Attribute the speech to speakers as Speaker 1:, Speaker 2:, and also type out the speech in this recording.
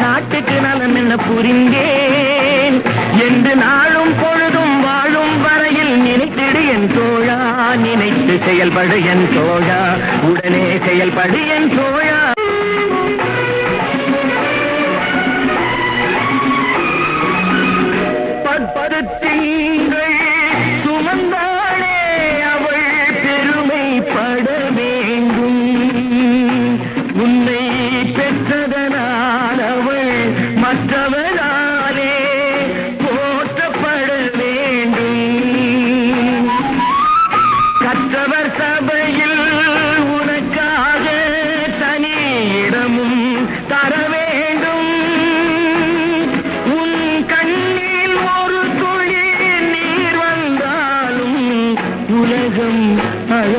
Speaker 1: நாட்டுக்கு நலம் என்ன புரிந்தேன்? என்று நாளும் பொழுதும் வாழும் வரையில் நினைத்திடு என் தோழா நினைத்து செயல்படு என் தோழா. உடனே செயல்படு என் தோழா. மற்றவராலே போற்றப்பட வேண்டும் கற்றவர் சபையில் உனக்காக தனி இடமும் தர வேண்டும் உன் கண்ணில் ஒரு துளி நீர் வந்தாலும் உலகம் அழ